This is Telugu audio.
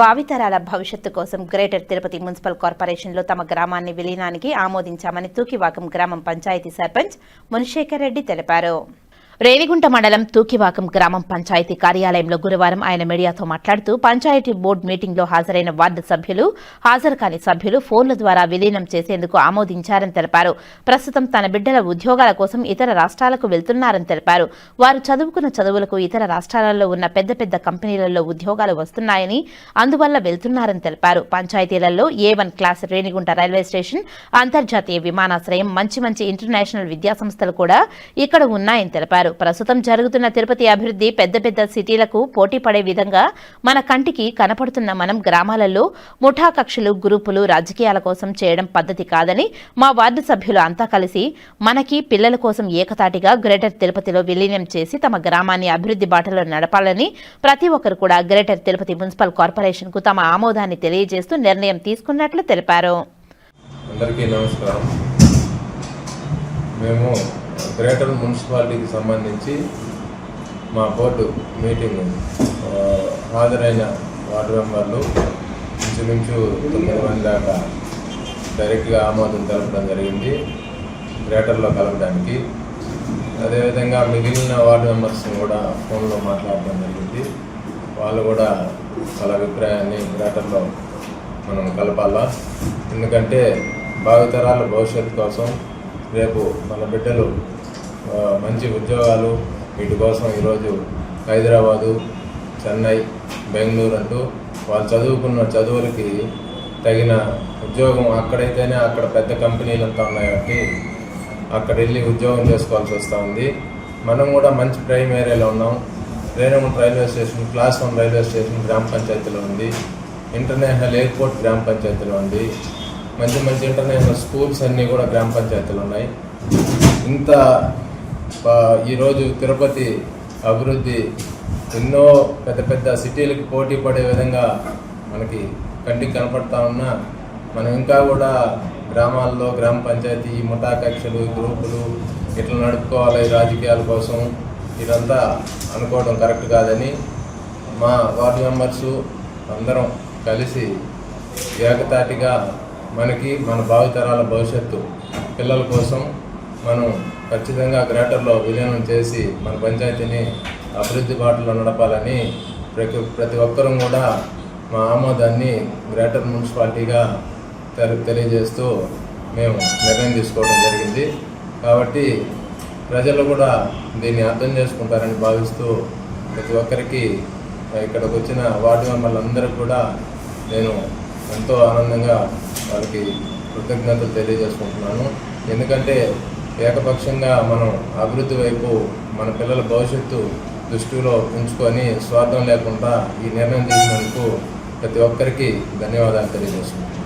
భావితరాల భవిష్యత్తు కోసం గ్రేటర్ తిరుపతి మున్సిపల్ కార్పొరేషన్లో తమ గ్రామాన్ని విలీనానికి ఆమోదించామని తూకివాకం గ్రామం పంచాయతీ సర్పంచ్ మునిశేఖర్ రెడ్డి తెలిపారు. రేణిగుంట మండలం తూకివాకం గ్రామం పంచాయతీ కార్యాలయంలో గురువారం ఆయన మీడియాతో మాట్లాడుతూ పంచాయతీ బోర్డు మీటింగ్లో హాజరైన వార్డు సభ్యులు హాజరు కాని సభ్యులు ఫోన్ల ద్వారా విలీనం చేసేందుకు ఆమోదించారని తెలిపారు. ప్రస్తుతం తన బిడ్డల ఉద్యోగాల కోసం ఇతర రాష్ట్రాలకు వెళ్తున్నారని తెలిపారు. వారు చదువుకున్న చదువులకు ఇతర రాష్ట్రాలలో ఉన్న పెద్ద పెద్ద కంపెనీలలో ఉద్యోగాలు వస్తున్నాయని అందువల్ల వెళ్తున్నారని తెలిపారు. పంచాయతీలలో A one class Renigunta railway station అంతర్జాతీయ విమానాశ్రయం మంచి మంచి ఇంటర్నేషనల్ విద్యాసంస్థలు కూడా ఇక్కడ ఉన్నాయని తెలిపారు. ప్రస్తుతం జరుగుతున్న తిరుపతి అభివృద్ధి పెద్ద పెద్ద సిటీలకు పోటీ పడే విధంగా మన కంటికి కనపడుతున్న మనం గ్రామాలలో ముఠా కక్షలు గ్రూపులు రాజకీయాల కోసం చేయడం పద్ధతి కాదని మా వార్డు సభ్యులు అంతా కలిసి మనకి పిల్లల కోసం ఏకతాటిగా గ్రేటర్ తిరుపతిలో విలీనం చేసి తమ గ్రామాన్ని అభివృద్ధి బాటలో నడపాలని ప్రతి ఒక్కరు కూడా గ్రేటర్ తిరుపతి మున్సిపల్ కార్పొరేషన్కు తమ ఆమోదాన్ని తెలియజేస్తూ నిర్ణయం తీసుకున్నట్లు తెలిపారు. అందరికీ నమస్కారం. మేము గ్రేటర్ మున్సిపాలిటీకి సంబంధించి మా బోర్డు మీటింగ్ హాజరైన వార్డు మెంబర్లు ఇంచుమించు తొమ్మిది మంది దాకా డైరెక్ట్గా ఆమోదం తెలపడం జరిగింది గ్రేటర్లో కలపడానికి. అదేవిధంగా మిగిలిన వార్డు మెంబర్స్ని కూడా ఫోన్లో మాట్లాడడం జరిగింది. వాళ్ళు కూడా వాళ్ళ అభిప్రాయాన్ని గ్రేటర్లో మనం కలపాలా? ఎందుకంటే భావితరాల భవిష్యత్తు కోసం రేపు మన బిడ్డలు మంచి ఉద్యోగాలు వీటి కోసం ఈరోజు హైదరాబాదు చెన్నై బెంగళూరు అంటూ వాళ్ళు చదువుకున్న చదువులకి తగిన ఉద్యోగం అక్కడైతేనే అక్కడ పెద్ద కంపెనీలు అంతా ఉన్నాయి కాబట్టి అక్కడ వెళ్ళి ఉద్యోగం చేసుకోవాల్సి వస్తూ ఉంది. మనం కూడా మంచి ప్రైమ్ ఏరియాలో ఉన్నాం. Renigunta railway station class one railway station గ్రామ పంచాయతీలో ఉంది. ఇంటర్నేషనల్ ఎయిర్పోర్ట్ గ్రామ పంచాయతీలో ఉంది. మంచి మంచి ఇంటర్నేషనల్ స్కూల్స్ అన్నీ కూడా గ్రామ పంచాయతీలు ఉన్నాయి. ఇంత ఈరోజు తిరుపతి అభివృద్ధి ఎన్నో పెద్ద పెద్ద సిటీలకు పోటీ పడే విధంగా మనకి కంటికి కనపడతా ఉన్నా మనం ఇంకా కూడా గ్రామాల్లో గ్రామ పంచాయతీ ముఠా కక్షలు గ్రూపులు ఇట్లా నడుపుకోవాలి రాజకీయాల కోసం ఇదంతా అనుకోవడం కరెక్ట్ కాదని మా వార్డు మెంబర్సు అందరం కలిసి ఏకతాటిగా మనకి మన భావితరాల భవిష్యత్తు పిల్లల కోసం మనం ఖచ్చితంగా గ్రేటర్లో విలీనం చేసి మన పంచాయతీని అభివృద్ధి బాటలో నడపాలని ప్రతి ప్రతి ఒక్కరూ కూడా మా ఆమోదాన్ని గ్రేటర్ మున్సిపాలిటీగా తెలి- తెలియజేస్తూ మేము నిర్ణయం తీసుకోవడం జరిగింది. కాబట్టి ప్రజలు కూడా దీన్ని అర్థం చేసుకుంటారని భావిస్తూ ప్రతి ఒక్కరికి ఇక్కడికి వచ్చిన వార్డు మెంబర్లందరూ కూడా నేను ఎంతో ఆనందంగా వాళ్ళకి కృతజ్ఞతలు తెలియజేసుకుంటున్నాను. ఎందుకంటే ఏకపక్షంగా మనం అభివృద్ధి వైపు మన పిల్లల భవిష్యత్తు దృష్టిలో ఉంచుకొని స్వార్థం లేకుండా ఈ నిర్ణయం తీసుకున్నందుకు ప్రతి ఒక్కరికి ధన్యవాదాలు తెలియజేస్తున్నాను.